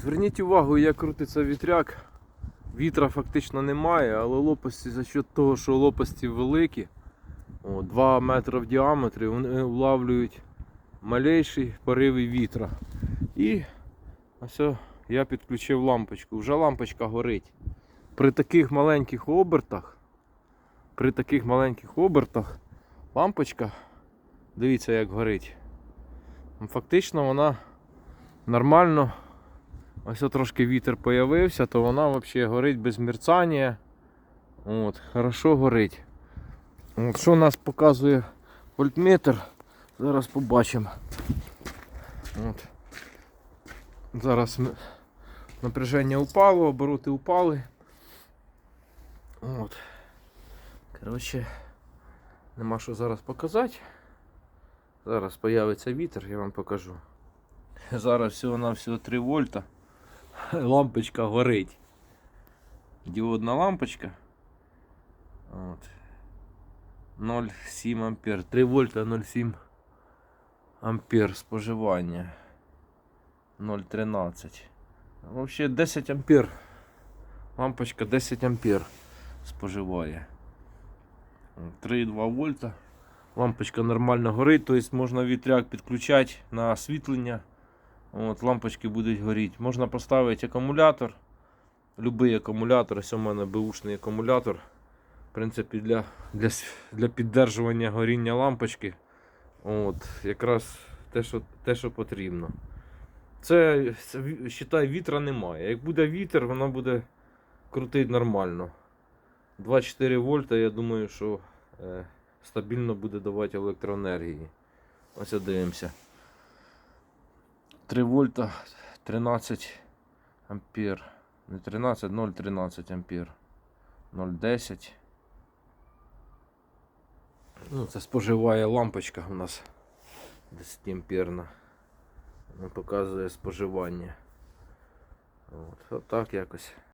Зверніть увагу, як крутиться вітряк. Вітра фактично немає, але лопасті за счет того, що лопасті великі, о, 2 метри в діаметрі, вони влавлюють малейші пориви вітра. І ось я підключив лампочку. Вже лампочка горить. При таких маленьких обертах, при таких маленьких обертах лампочка, дивіться як горить. Фактично вона нормально. Ось трошки вітер появився, то вона взагалі горить без мерцання. От, хорошо горить. От, що нас показує вольтметр, зараз побачимо. От. Зараз напряження упало, обороти упали. От. Коротше, нема що зараз показати. Зараз появиться вітер, я вам покажу. Зараз всього на всього 3 вольта. Лампочка горить. Діодна лампочка. От. 0,7 ампер. 3 вольта 0,7 ампер споживання. 0,13. Взагалі 10 ампер. Лампочка 10 ампер споживає. 3,2 вольта. Лампочка нормально горить, тобто можна вітряк підключати на освітлення. От, лампочки будуть горіти. Можна поставити акумулятор. Любий акумулятор, ось у мене бушний акумулятор. В принципі, для, для, для піддержування горіння лампочки. От, якраз те, що, те, що потрібно. Це, це вітра немає. Як буде вітер, воно буде крутити нормально. 2,4 вольта, я думаю, що е, стабільно буде давати електроенергії. Ось дивимося. 3 вольта 13 ампер. Не 13, 0,13 ампер. 0,10. Ну, це споживає лампочка у нас 10 амперна. Вона показує споживання. От, так якось.